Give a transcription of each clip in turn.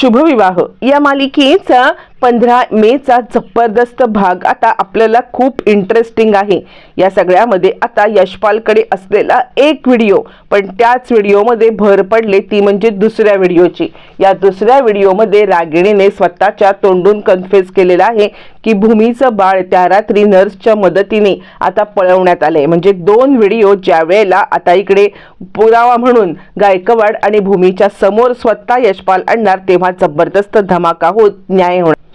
शुभविवाह. या मालिकेचा पंधरा मेचा जबरदस्त भाग आता आपल्याला खूप इंटरेस्टिंग आहे. या सगळ्यामध्ये आता यशपालकडे असलेला एक व्हिडिओ पण त्याच व्हिडिओमध्ये भर पडले ती म्हणजे दुसऱ्या व्हिडिओची या दुसऱ्या व्हिडिओमध्ये रागिणीने स्वतःच्या तोंडून कन्फेस केलेला आहे की भूमीचं बाळ त्या रात्री नर्सच्या मदतीने आता पळवण्यात आले म्हणजे दोन व्हिडिओ ज्या वेळेला आता इकडे पुरावा म्हणून गायकवाड आणि भूमीच्या समोर स्वतः यशपाल आणणार तेव्हा जबरदस्त धमाका होत न्याय होणार.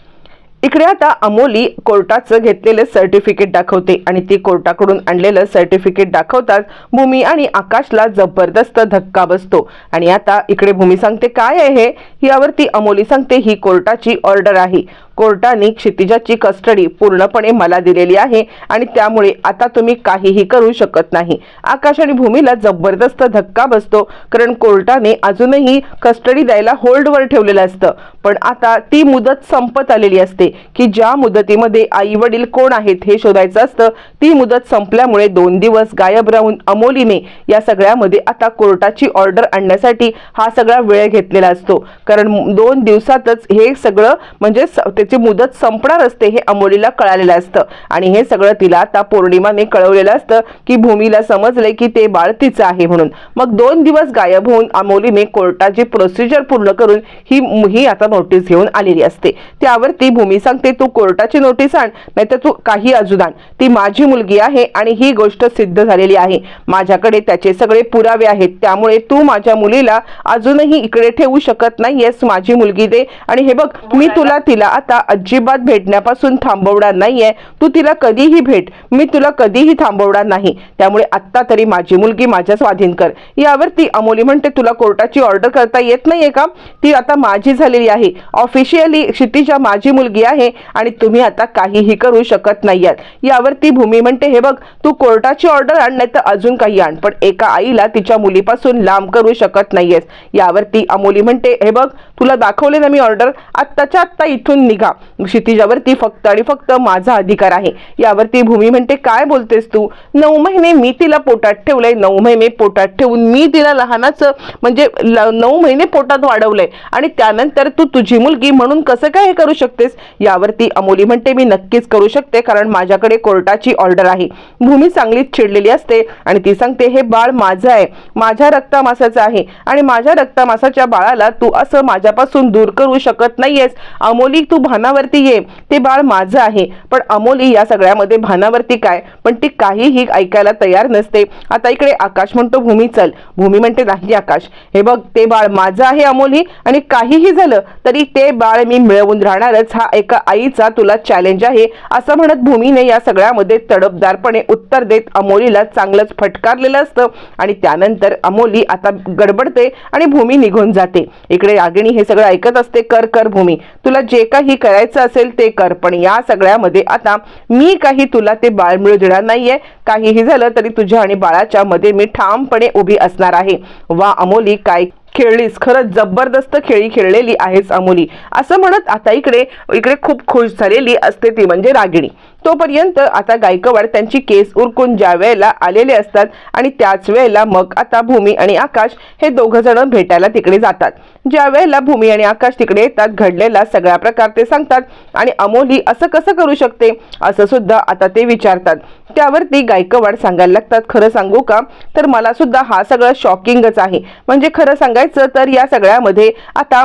इकडे आता अमोली कोर्टाचं घेतलेलं सर्टिफिकेट दाखवते आणि ती कोर्टाकडून आणलेलं सर्टिफिकेट दाखवताच भूमी आणि आकाशला जबरदस्त धक्का बसतो. आणि आता इकडे भूमी सांगते काय आहे यावरती अमोली सांगते ही कोर्टाची ऑर्डर आहे. कोर्टाने क्षितिजाची कस्टडी पूर्णपणे मला दिलेली आहे आणि त्यामुळे आता तुम्ही काहीही करू शकत नाही. आकाश आणि भूमीला जबरदस्त धक्का बसतो कारण कोर्टाने अजूनही कस्टडी द्यायला होल्डवर ठेवलेलं असतं. पण आता ती मुदत संपत आलेली असते की ज्या मुदतीमध्ये आई वडील कोण आहेत हे शोधायचं असतं ती मुदत संपल्यामुळे दोन दिवस गायब राहून अमोलीने या सगळ्यामध्ये आता कोर्टाची ऑर्डर आणण्यासाठी हा सगळा वेळ घेतलेला असतो. कारण दोन दिवसातच हे सगळं म्हणजे स- त्याची मुदत संपणार असते हे अमोलीला कळालेलं असतं. आणि हे सगळं तिला आता पौर्णिमाने कळवलेलं असतं की भूमीला समजले की ते बाळ तिचं आहे म्हणून. मग दोन दिवस गायब होऊन अमोलीने कोर्टाची प्रोसिजर पूर्ण करून ही ही आता नोटीस घेऊन आलेली असते. त्यावरती भूमी सांगते तू कोर्टाची नोटीस आण नाहीतर तू काही अजून आण. ती माझी मुलगी आहे आणि ही गोष्ट सिद्ध झालेली आहे. माझ्याकडे त्याचे सगळे पुरावे आहेत. त्यामुळे तू माझ्या मुलीला अजूनही इकडे ठेवू शकत नाहीयेस. माझी मुलगी दे. आणि हे बघ मी तुला तिला आता अजिबात भेटण्यापासून थांबवणार नाहीये. तू तिला कधीही भेट. मी तुला कधीही थांबवणार नाही. त्यामुळे आत्ता तरी माझी मुलगी माझ्या स्वाधीन कर. यावरती अमोली म्हणते तुला कोर्टाची ऑर्डर करता येत नाहीये का? ती आता माझी झालेली आहे. ऑफिशियली क्षितिजा माझी मुलगी आहे आणि तुम्ही आता काहीही करू शकत नाहीयात. यावरती भूमी म्हणते हे बघ तू कोर्टाची ऑर्डर आण नाही तर अजून काही आण पण एका आईला तिच्या मुलीपासून लांब करू शकत नाहीयेस. यावरती अमोली म्हणते हे बघ तुला दाखवले ना मी ऑर्डर आत्ताच्या आत्ता इथून निघा. क्षितिजावरती फक्त आणि फक्त माझा अधिकार आहे. यावरती भूमी म्हणते काय बोलतेस तू? नऊ महिने मी तिला पोटात ठेवलंय. नऊ महिने पोटात ठेवून मी तिला लहानाच म्हणजे नऊ महिने पोटात वाढवलंय. आणि त्यानंतर तू तुझी मुलगी म्हणून कसं काय हे करू शकतेस? यावरती अमोली म्हणते मी नक्कीच करू शकते कारण माझ्याकडे कोर्टाची ऑर्डर आहे. भूमी चांगलीच चिडलेली असते आणि ती सांगते हे बाळ माझं आहे. माझ्या रक्तामासाचं आहे. आणि माझ्या रक्तामासाच्या बाळाला तू असं माझ्यापासून दूर करू शकत नाहीयेस. अमोली तू भानावरती ये ते बाळ माझं आहे. पण अमोली या सगळ्यामध्ये भानावरती काय? पण ती काहीही ऐकायला तयार नसते. आता इकडे आकाश म्हणतो भूमी चल. भूमी म्हणते नाही आकाश. हे बघ ते बाळ माझं आहे अमोली आणि काहीही झालं तरी ते बाळ मी मिळवून राहणारच. हा एका आईचा तुला चॅलेंज आहे. असं म्हणत भूमीने या सगळ्यामध्ये तडपदारपणे उत्तर देत अमोलीला चांगलंच फटकारलेलं असतं आणि त्यानंतर अमोली आता गडबडते आणि भूमी निघून जाते. इकडे रागिणी हे सगळं ऐकत असते. कर कर भूमी. तुला जे काही करायचं असेल ते कर. पण या सगळ्यामध्ये आता मी काही तुला ते बाळ मिळू देणार नाहीये. काहीही झालं तरी तुझ्या आणि बाळाच्या मध्ये मी ठामपणे उभी असणार आहे. वा अमोली काय खेळलीस खरंच जबरदस्त खेळी खेळलेली आहेस अमोली. असं म्हणत आता इकडे इकडे खूप खुश झालेली असते ती म्हणजे रागिणी. तोपर्यंत आता गायकवाड त्यांची केस उरकून ज्या वेळेला आलेले असतात आणि त्याच वेळेला मग आता भूमी आणि आकाश हे दोघं जण भेटायला तिकडे जातात. ज्या वेळेला भूमी आणि आकाश तिकडे येतात घडलेला सगळा प्रकार ते सांगतात आणि अमोली असं कसं करू शकते? असं सुद्धा आता ते विचारतात. त्यावरती गायकवाड सांगायला लागतात खरं सांगू का? तर मला सुद्धा हा सगळं शॉकिंगच आहे. म्हणजे खरं सांगायचं तर या सगळ्यामध्ये आता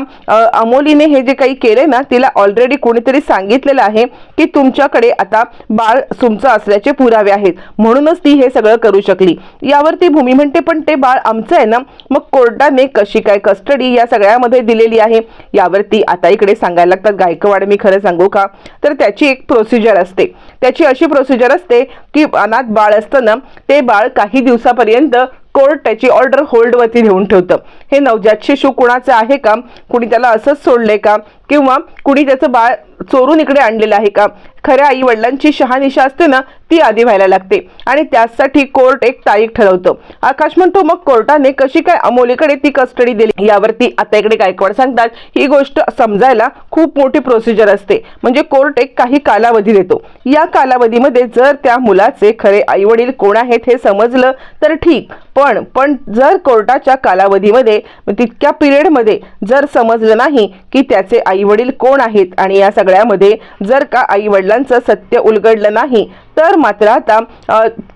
अमोलीने हे जे काही केले ना तिला ऑलरेडी कोणीतरी सांगितलेलं आहे की तुमच्याकडे आता बाळ तुमचं असल्याचे पुरावे आहेत. म्हणूनच ती हे सगळं करू शकली. यावरती भूमी म्हणते पण ते बाळ आमचं आहे ना मग कोर्टाने कशी काय कस्टडी या सगळ्यामध्ये दिलेली आहे? यावरती आता इकडे सांगायला लागतात गायकवाड मी खरं सांगू का? तर त्याची एक प्रोसिजर असते. त्याची अशी प्रोसिजर असते की अनाथ बाळ असतं ना ते बाळ काही दिवसापर्यंत कोर्ट त्याची ऑर्डर होल्डवरती घेऊन ठेवतं. हे नवजात शिशू कुणाचं आहे का? कुणी त्याला असंच सोडले का? किंवा कुणी त्याचं बाळ चोरून इकडे आणलेलं आहे का? खऱ्या आई वडिलांची शहानिशा असते ना ती आधी व्हायला लागते. आणि त्यासाठी कोर्ट एक तारीख ठरवतं. आकाश म्हणतो मग कोर्टाने कशी काय अमोलीकडे ती कस्टडी दिली? यावरती आता इकडे गायकवाड सांगतात ही गोष्ट समजायला खूप मोठी प्रोसिजर असते. म्हणजे कोर्ट एक काही कालावधी देतो. या कालावधीमध्ये जर त्या मुलाचे खरे आई वडील कोण आहेत हे समजलं तर ठीक. पण पण जर कोर्टाच्या कालावधीमध्ये तितक्या पिरियडमध्ये जर समजलं नाही की त्याचे आई आई वडील कोण आहेत? आणि या सगळ्यामध्ये जर का आई वडिलांचं सत्य उलगडलं नाही तर मात्र आता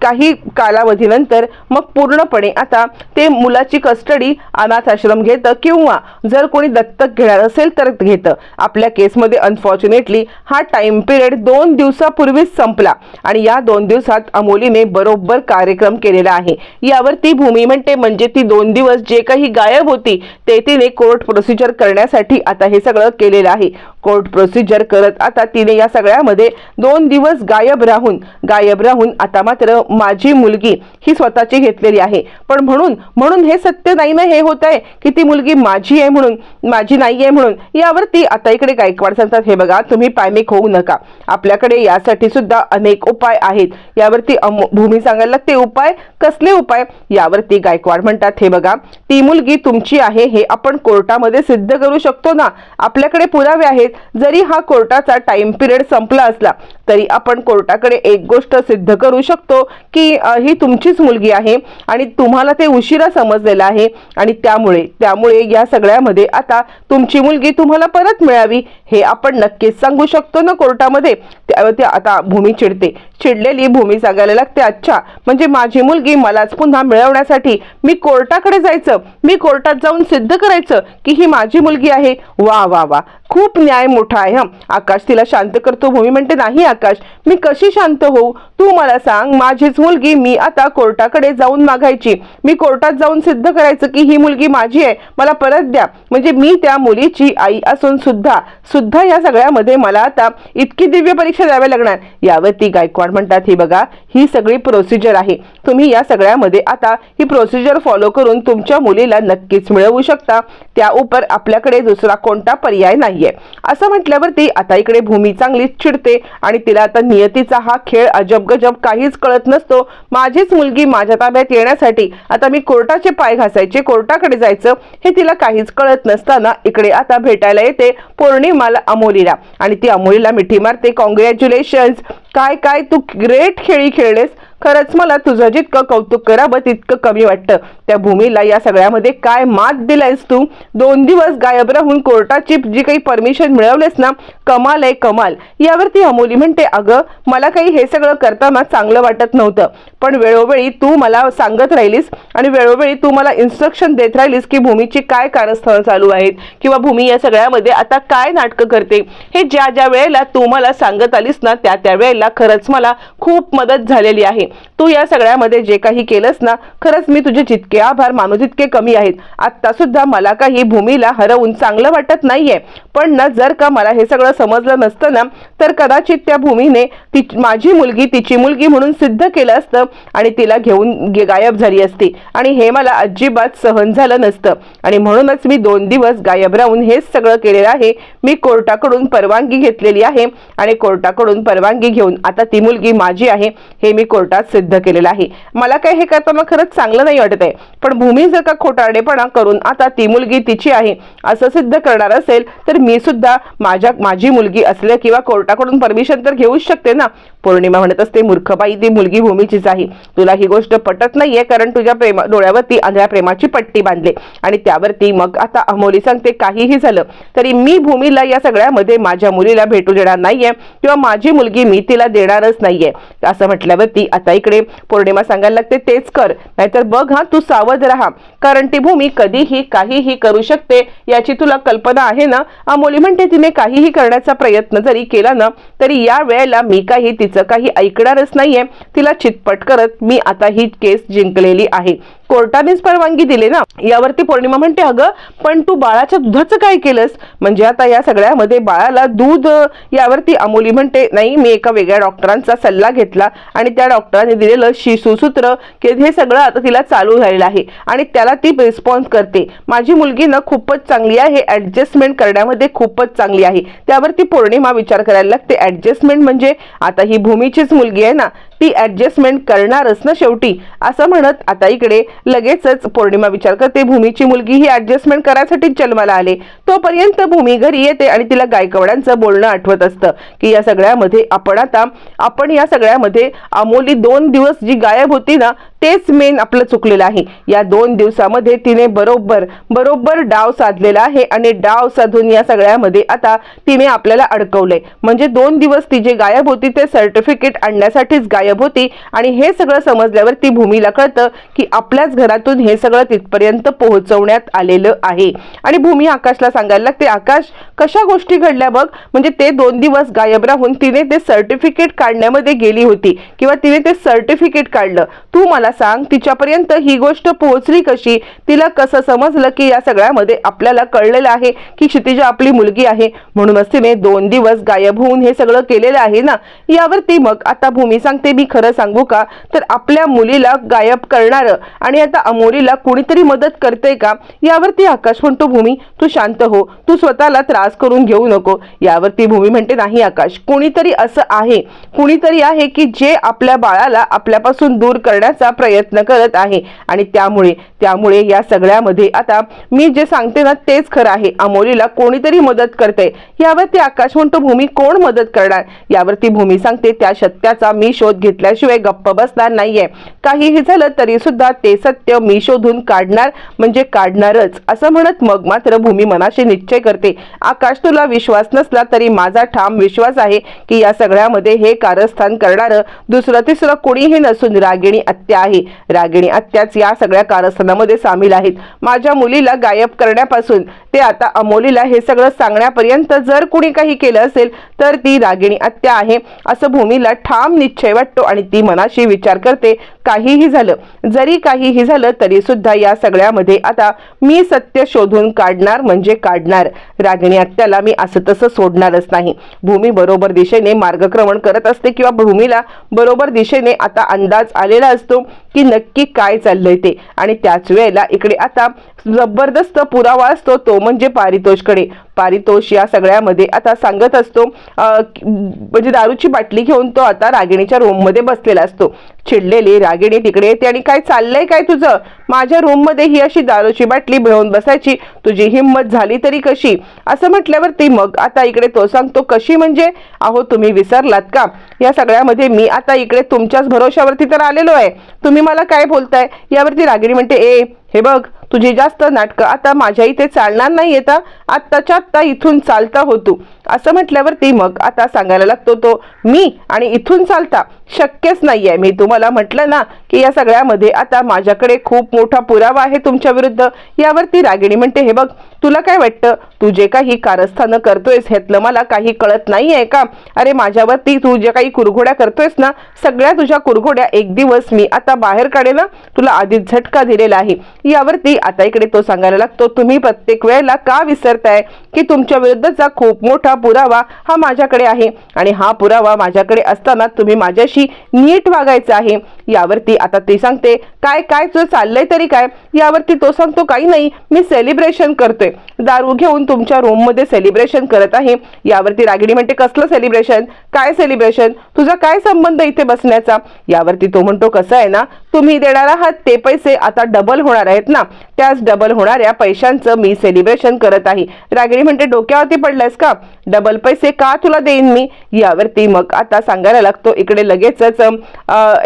काही कालावधीनंतर मग पूर्णपणे आता ते मुलाची कस्टडी अनाथ आश्रम घेतं किंवा जर कोणी दत्तक घेणार असेल तर घेतं. आपल्या केसमध्ये अनफॉर्च्युनेटली हा टाइम पिरियड दोन दिवसापूर्वीच संपला आणि या दोन दिवसात अमोलीने बरोबर कार्यक्रम केलेला आहे. यावर ती भूमी म्हणते म्हणजे ती दोन दिवस जे काही गायब होती ते तिने कोर्ट प्रोसिजर करण्यासाठी आता हे सगळं केलेलं आहे. कोर्ट प्रोसिजर करत आता तिने या सगळ्यामध्ये दोन दिवस गायब राहून गायब राहून आता मात्र माझी मुलगी ही स्वतःची घेतलेली आहे. पण म्हणून म्हणून हे सत्य नाही ना हे होत आहे की ती मुलगी माझी आहे म्हणून माझी नाही आहे म्हणून. यावरती आता इकडे गायकवाड सांगतात हे बघा तुम्ही पॅनिक होऊ नका. आपल्याकडे यासाठी सुद्धा अनेक उपाय आहेत. यावरती अमो- भूमी सांगायला लागते उपाय? कसले उपाय? यावरती गायकवाड म्हणतात हे बघा ती मुलगी तुमची आहे हे आपण कोर्टामध्ये सिद्ध करू शकतो ना? आपल्याकडे पुरावे आहेत. जरी हा कोर्टाचा टाइम पिरियड संपला असला तरी आपण कोर्टाकडे एक गोष्ट सिद्ध करू शकतो की ही तुमचीच मुलगी आहे आणि तुम्हाला ते उशिरा समजलेलं आहे आणि त्यामुळे त्यामुळे या सगळ्यामध्ये आता तुमची मुलगी तुम्हाला परत मिळावी हे आपण नक्कीच सांगू शकतो ना कोर्टामध्ये. त्यावरती आता भूमी चिडते. चिडलेली भूमी सांगायला लागते अच्छा म्हणजे माझी मुलगी मलाच पुन्हा मिळवण्यासाठी मी कोर्टाकडे जायचं? मी कोर्टात जाऊन सिद्ध करायचं की ही माझी मुलगी आहे? वा वा वा खूप न्याय मोठा आहे हं. आकाश तिला शांत करतो. भूमी म्हणते नाही आकाश मी कशी शांत होऊ? तू मला सांग माझीच मुलगी मी आता कोर्टाकडे जाऊन मागायची. मी कोर्टात जाऊन सिद्ध करायचं की ही मुलगी माझी आहे. मला परत द्या. म्हणजे मी त्या मुलीची आई असून सुद्धा सुद्धा या सगळ्यामध्ये मला आता इतकी दिव्य परीक्षा द्यावे लागणार. यावरती गायकवाड म्हणतात ही बघा ही सगळी प्रोसिजर आहे. तुम्ही या सगळ्यामध्ये आता ही प्रोसिजर फॉलो करून तुमच्या मुलीला नक्कीच मिळवू शकता. त्या उपर आपल्याकडे दुसरा कोणता पर्याय नाहीये. असं म्हटल्यावरती आता इकडे भूमी चांगलीच चिडते आणि तिला आता नियतीचा हा खेळ अजब गजब काहीच कळत नसतो. माझीच मुलगी माझ्या ताब्यात येण्यासाठी आता मी कोर्टाचे पाय घासायचे कोर्टाकडे जायचं हे तिला काहीच कळत नसताना इकडे आता भेटायला येते पौर्णिमाला अमोलीला. आणि ती अमोलीला मिठी मारते काँग्रेस कॉंग्रॅच्युलेशन्स काय काय तू ग्रेट खेळी खेळलेस. खरंच मला तुझं जितकं कौतुक करावं तितकं कमी वाटतं. त्या भूमीला या सगळ्यामध्ये काय मात दिलायस तू? दोन दिवस गायब राहून कोर्टाची जी काही परमिशन मिळवलेस ना कमाल आहे कमाल. यावरती अमोली म्हणते अगं मला काही हे सगळं करताना चांगलं वाटत नव्हतं. पण वेळोवेळी तू मला सांगत राहिलीस आणि वेळोवेळी तू मला इन्स्ट्रक्शन देत राहिलीस की भूमीची काय कारस्थळं चालू आहेत किंवा भूमी या सगळ्यामध्ये आता काय नाटकं करते. हे ज्या ज्या वेळेला तू मला सांगत आलीस ना त्या त्या वेळेला खरंच मला खूप मदत झालेली आहे. तू या सगळ्यामध्ये जे काही केलंस ना खरंच मी तुझे जितके आभार मानू तितके कमी आहेत आत्ता सुद्धा मला काही भूमीला हरवून चांगलं वाटत नाहीये. पण ना जर का मला हे सगळं समजलं नसतं ना तर कदाचित त्या भूमीने ती माझी मुलगी तिची मुलगी म्हणून सिद्ध केलं असतं आणि तिला घेऊन गे- गायब झाली असती. आणि हे मला अजिबात सहन झालं नसतं. आणि म्हणूनच मी दोन दिवस गायब राहून हेच सगळं केलेलं आहे. मी कोर्टाकडून परवानगी घेतलेली आहे. आणि कोर्टाकडून परवानगी घेऊन आता ती मुलगी माझी आहे. हे मी कोर्टात सिद्ध केलेलं आहे. मला काय हे करताना खरंच चांगलं नाही वाटत आहे. पण भूमी जर का खोटारडेपणा करून आता ती मुलगी तिची आहे असं सिद्ध करणार असेल तर मी सुद्धा माझ्या माझी मुलगी असल्या किंवा कोर्टाकडून परमिशन तर घेऊच शकते ना. पौर्णिमा म्हणत असते मूर्खबाई ती मुलगी भूमीचीच आहे. तुला ही गोष्ट पटत नाहीये कारण तुझ्या प्रेमा डोळ्यावरती आंधळ्या प्रेमाची पट्टी बांधले. आणि त्यावरती मग आता अमोली सांगते काहीही झालं तरी मी भूमीला या सगळ्यामध्ये माझ्या मुलीला भेटू देणार नाहीये किंवा माझी मुलगी मी तिला देणारच नाहीये. असं म्हटल्यावरती आता इकडे पौर्णिमा सांगायला लागते तेच कर नाहीतर बघ हा तू सावध राहा. कारण ती भूमी कधीही काहीही करू शकते याची तुला कल्पना आहे ना? अमोली म्हणते तिने काहीही करण्याचा प्रयत्न जरी केला ना तरी या वेळेला मी काही तिचं काही ऐकणारच नाहीये. तिला चितपट करत मी आता ही केस जिंकलेली आहे. कोर्टानेच परवानगी दिली ना? यावरती पौर्णिमा म्हणते अगं पण तू बाळाच्या दुधाचं काय केलंस? म्हणजे आता या सगळ्यामध्ये बाळाला दूध यावरती अमोली म्हणते नाही मी एका वेगळ्या डॉक्टरांचा सल्ला घेतला आणि त्या डॉक्टरांनी दिलेलं शिशुसूत्र की हे सगळं आता तिला चालू झालेलं आहे आणि त्याला ती रिस्पॉन्स करते. माझी मुलगी ना खूपच चांगली आहे ऍडजस्टमेंट करण्यामध्ये खूपच चांगली आहे. त्यावरती पौर्णिमा विचार करायला लागते. ऍडजस्टमेंट म्हणजे आता ही भूमीचीच मुलगी आहे ना ती ॲडजस्टमेंट करणारच ना शेवटी? असं म्हणत आता इकडे लगेचच पौर्णिमा विचार करते. भूमीची मुलगी ही ॲडजस्टमेंट करायसाठीच जन्माला आले. तोपर्यंत भूमी घरी येते आणि तिला गायकवाडांचं बोलणं आठवत असतं की या सगळ्यामध्ये आपण आता आपण या सगळ्यामध्ये अमोली दोन दिवस जी गायब होती ना तेच मेन आपलं चुकलेलं आहे. या दोन दिवसामध्ये तिने बरोबर बरोबर डाव साधलेला आहे आणि डाव साधून या सगळ्यामध्ये आता तिने आपल्याला अडकवलंय. म्हणजे दोन दिवस ती जे गायब होती ते सर्टिफिकेट आणण्यासाठीच गायब होती आणि हे सगळं समजल्यावर ती भूमीला कळतं की आपल्याच घरातून हे सगळं तिथपर्यंत पोहोचवण्यात आलेलं आहे. आणि भूमी आकाशला सांगायला लागते आकाश कशा गोष्टी घडल्या बघ? म्हणजे ते दोन दिवस गायब राहून तिने ते सर्टिफिकेट काढण्यामध्ये गेली होती किंवा तिने ते सर्टिफिकेट काढलं. तू मला सांग तिच्यापर्यंत ही गोष्ट पोहोचली कशी तिला कसं समजलं की या सगळ्यामध्ये आपल्याला कळलेलं आहे की क्षितिजा आपली मुलगी आहे. म्हणूनच तिने दोन दिवस गायब होऊन हे सगळं केलेलं आहे ना? यावरती मग आता भूमी सांगते मी खरं सांगू का? तर आपल्या मुलीला गायब करणारं आणि आता अमोलीला कुणीतरी मदत करते का? यावरती आकाश म्हणतो भूमी तू शांत हो. तू स्वतःला त्रास करून घेऊ नको. यावरती भूमी म्हणते नाही आकाश कुणीतरी असं आहे. कुणीतरी आहे की जे आपल्या बाळाला आपल्यापासून दूर करण्याचा प्रयत्न करत आहे. आणि त्यामुळे त्यामुळे या सगळ्यामध्ये आता मी जे सांगते ना तेच खरं आहे. अमोलीला कोणीतरी मदत करते यावरती आकाश म्हणतो भूमी कोण मदत करणार? यावरती भूमी सांगते त्या सत्याचा मी शोध घेतल्याशिवाय गप्प बसणार नाहीये. काहीही झालं तरी सुद्धा ते सत्य मी शोधून काढणार म्हणजे काढणारच. असं म्हणत मग मात्र भूमी मनाशी निश्चय करते. आकाश तुला विश्वास नसला तरी माझा ठाम विश्वास आहे की या सगळ्यामध्ये हे कारस्थान करणारं दुसरं तिसरं कोणीही नसून रागिणी अत्या आहे. रागिणी आत्याच या सगळ्या कारस्थानामध्ये सामील आहेत. माझ्या मुलीला गायब करण्यापासून ते आता अमोलीला हे सगळं सांगण्यापर्यंत जर कुणी काही केलं असेल तर ती रागिणी आत्या आहे असं भूमीला ठाम निश्चय वाटतो आणि ती मनाशी विचार करते. काहीही झालं जरी काहीही झालं तरी सुद्धा या सगळ्यामध्ये आता मी सत्य शोधून काढणार म्हणजे काढणार. रागिणी आत्याला मी असं तसं सोडणारच नाही. भूमी बरोबर दिशेने मार्गक्रमण करत असते किंवा भूमीला बरोबर दिशेने आता अंदाज आलेला असतो. की नक्की काय चाललंय ते. आणि त्याच वेळेला इकडे आता जबरदस्त पुरावा असतो तो म्हणजे पारितोषकडे पारितोष या सगळ्यामध्ये आता सांगत असतो म्हणजे दारूची बाटली घेऊन तो आता रागिणीच्या रूममध्ये बसलेला असतो. चिडलेली रागिणी तिकडे येते आणि काय चाललंय काय तुझं? माझ्या रूममध्ये ही अशी दारूची बाटली घेऊन बसायची. तुझी हिंमत झाली तरी कशी? असं म्हटल्यावर ती मग आता इकडे तो सांगतो कशी म्हणजे? अहो तुम्ही विसरलात का? या सगळ्यामध्ये मी आता इकडे तुमच्याच भरोशावरती तर आलेलो आहे. तुम्ही मला काय बोलताय? यावरती रागिणी म्हणते ए हे बघ तुझी जास्त नाटकं आता माझ्या इथे चालणार नाही येता आत्ताच्या आत्ता इथून चालता होतो. असं म्हटल्यावरती मग आता सांगायला लागतो तो मी आणि इथून चालता शक्यच नाही आहे मी तुम्हाला म्हटलं ना की या सगळ्यामध्ये आता माझ्याकडे खूप मोठा पुरावा आहे तुमच्या विरुद्ध. यावरती रागिणी म्हणते हे बघ तुला काय वाटतं? तू जे काही कारस्थानं करतोयस ह्यातलं मला काही कळत नाही आहे का? अरे माझ्यावरती तू ज्या काही कुरघोड्या करतोयस ना सगळ्या तुझ्या कुरघोड्या एक दिवस मी आता बाहेर काढेल ना तुला आधीच झटका दिलेला आहे. यावरती आता इकडे तो सांगायला लागतो तुम्ही प्रत्येक वेळेला का विसरताय? की तुमच्या विरुद्धचा खूप मोठा पुरावा हा माझ्याकडे आहे. आणि हा पुरावा माझ्याकडे असताना तुम्ही माझ्याशी नीट वागायचं आहे. यावरती आता ती सांगते काय काय तुझं चाललंय तरी काय? यावरती तो सांगतो काही नाही मी सेलिब्रेशन करतोय. दारू घेऊन तुमच्या रूममध्ये सेलिब्रेशन करत आहे. यावरती रागिणी म्हणते कसलं सेलिब्रेशन काय सेलिब्रेशन तुझा काय संबंध इथे बसण्याचा? यावरती तो म्हणतो कसं आहे ना तुम्ही देणार आहात ते पैसे आता डबल होणार आहेत ना. त्याच डबल होणाऱ्या पैशांचं मी सेलिब्रेशन करत आहे. रागिणी म्हणते डोक्यावरती पडलंयस का? डबल पैसे का तुला देईन मी? यावरती मग आता सांगायला लागतो इकडे लगेचच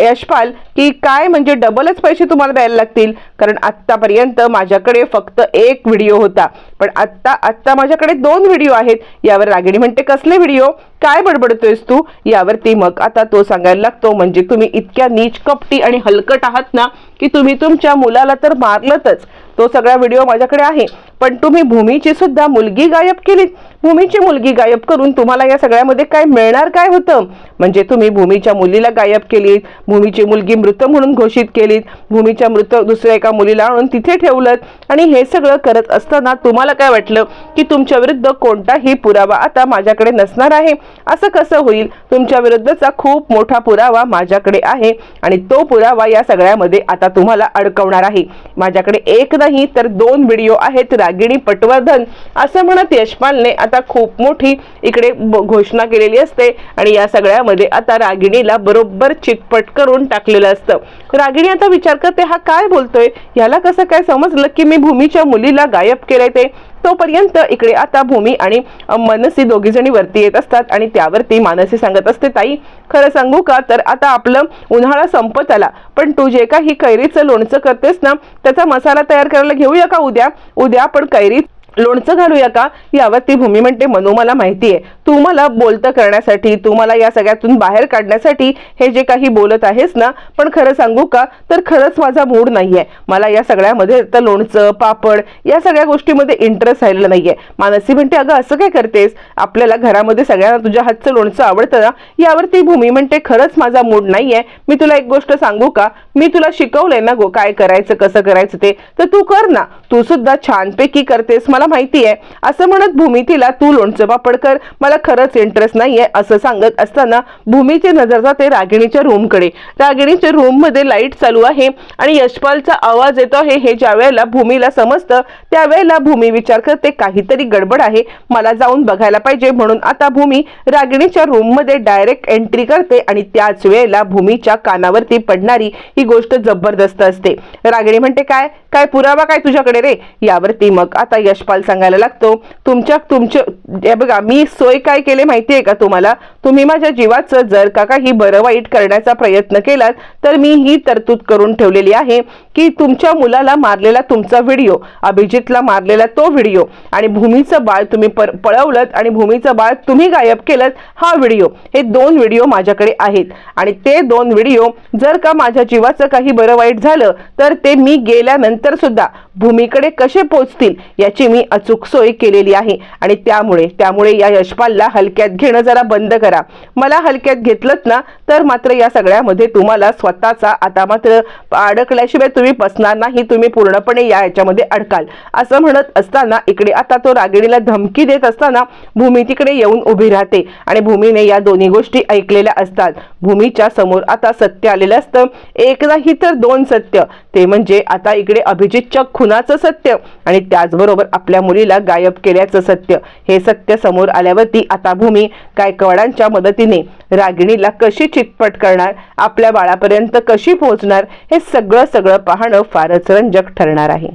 यशपाल की काय म्हणजे डबलच पैसे तुम्हाला द्यायला लागतील? कारण आत्तापर्यंत माझ्याकडे फक्त एक व्हिडिओ होता. पण आत्ता आत्ता माझ्याकडे दोन व्हिडिओ आहेत. यावर रागिणी म्हणते कसले व्हिडिओ काय बडबडतोयस तू? यावरती मग आता तो सांगायला लागतो म्हणजे तुम्ही इतक्या नीच कपटी आणि हलकट आहात ना की तुम्ही तुमच्या मुलाला तर मारलतच. तो सगळा व्हिडिओ माझ्याकडे आहे. पण तुम्ही भूमीची सुद्धा मुलगी गायब केलीत. भूमीची मुलगी गायब करून तुम्हाला या सगळ्यामध्ये काय मिळणार काय होतं? म्हणजे तुम्ही भूमीच्या मुलीला गायब केलीत भूमीची मुलगी मृत म्हणून घोषित केलीत भूमीच्या मृत दुसऱ्या एका मुलीला आणून तिथे ठेवलं आणि हे सगळं करत असताना तुम्हाला काय वाटलं? की तुमच्या विरुद्ध कोणताही पुरावा आता माझ्याकडे नसणार आहे. असं कसं होईल? तुमच्या विरुद्धचा खूप मोठा पुरावा माझ्याकडे आहे आणि तो पुरावा या सगळ्यामध्ये आता तुम्हाला अडकवणार आहे. माझ्याकडे एक नाही तर दोन व्हिडिओ आहेत रागिणी पटवर्धन. असं म्हणत यशपालने आता खूप मोठी इकडे घोषणा केलेली असते आणि या सगळ्यामध्ये आता रागिणीला बरोबर चितपट करून टाकलेलं असतं. रागिणी आता विचार करते हा काय बोलतोय? ह्याला कसं काय समजलं की मी भूमीच्या मुलीला गायब केलंय ते? तोपर्यंत इकडे आता भूमी आणि मनसी दोघी जणी वरती येत असतात आणि त्यावरती मानसी सांगत असते ताई खरं सांगू का? तर आता आपलं उन्हाळा संपत आला. पण तू जे काही कैरीचं लोणचं करतेस ना त्याचा मसाला तयार करायला घेऊया का उद्या? उद्या आपण कैरी लोणचं घालूया का? यावरती भूमी म्हणते मनू मला माहिती आहे तू मला बोलतं करण्यासाठी तू मला या सगळ्यातून बाहेर काढण्यासाठी हे जे काही बोलत आहेस ना पण खरं सांगू का? तर खरंच माझा मूड नाहीये. मला या सगळ्यामध्ये तर लोणचं पापड या सगळ्या गोष्टीमध्ये इंटरेस्ट राहिलेला नाहीये. मानसी म्हणते अगं असं काय करतेस? आपल्याला घरामध्ये सगळ्यांना तुझ्या हातचं लोणचं आवडतं ना? यावरती भूमी म्हणते खरंच माझा मूड नाहीये. मी तुला एक गोष्ट सांगू का? मी तुला शिकवलंय ना गो काय करायचं कसं करायचं ते. तर तू कर ना. तू सुद्धा छानपैकी करतेस. मला माहिती आहे असं म्हणत भूमी तिला तू लोणचं पापड कर मला खरंच इंटरेस्ट नाहीये असं सांगत असताना भूमीची नजर जाते रागिणीच्या रूमकडे रागिणीच्या रूममध्ये लाइट चालू आहे आणि यशपालचा आवाज येतो आहे हे ज्या वेळेला भूमीला समजतं त्यावेळेला भूमी विचार करते काहीतरी गडबड आहे मला जाऊन बघायला पाहिजे म्हणून आता भूमी रागिणीच्या रूममध्ये डायरेक्ट एंट्री करते आणि त्याच वेळेला भूमीच्या कानावरती पडणारी ही गोष्ट जबरदस्त असते. रागिणी म्हणते काय? काय पुरावा काय तुझ्याकडे रे? यावरती मग आता यशपाल सांगायला लागतो तुमच्या तुमच्या हे बघा मी सोय काय केले माहितीये का तुम्हाला? तुम्ही माझ्या जीवाचं जर का काही बरं वाईट करण्याचा प्रयत्न केलात तर मी ही तरतूद करून ठेवलेली आहे की तुमच्या मुलाला मारलेला तुमचा व्हिडिओ अभिजितला मारलेला तो व्हिडिओ आणि भूमीचं बाळ तुम्ही पर पळवलं आणि भूमीचं बाळ तुम्ही गायब केलं हा व्हिडिओ हे दोन व्हिडिओ माझ्याकडे आहेत. आणि ते दोन व्हिडिओ जर का माझ्या जीवाचं काही बरं वाईट झालं तर ते मी गेल्यानंतर सुद्धा भूमीकडे कसे पोचतील याची मी अचूक सोय केलेली आहे. आणि त्यामुळे त्यामुळे या यशपालला हलक्यात घेणं जरा बंद करा. मला हलक्यात घेतलंच ना तर मात्र या सगळ्यामध्ये तुम्हाला स्वतःचा आता मात्र अडकल्याशिवाय तुम्ही बसणार नाही तुम्ही पूर्णपणे या याच्यामध्ये अडकाल. असं म्हणत असताना इकडे आता तो रागिणीला धमकी देत असताना भूमी तिकडे येऊन उभी राहते. आणि भूमीने या दोन्ही गोष्टी ऐकलेल्या असतात. भूमीच्या समोर आता सत्य आलेलं असतं. एक नाही तर दोन सत्य. ते म्हणजे आता इकडे अभिजितच्या खुनाचं सत्य. आणि त्याचबरोबर आपल्या मुलीला गायब केल्याचं सत्य. हे सत्य समोर आल्यावरती आता भूमी गायकवाडांच्या मदतीने रागिणीला कशी चितपट करणार आपल्या बाळापर्यंत कशी पोहोचणार हे सगळं सगळं पाहणं फारच रंजक ठरणार आहे.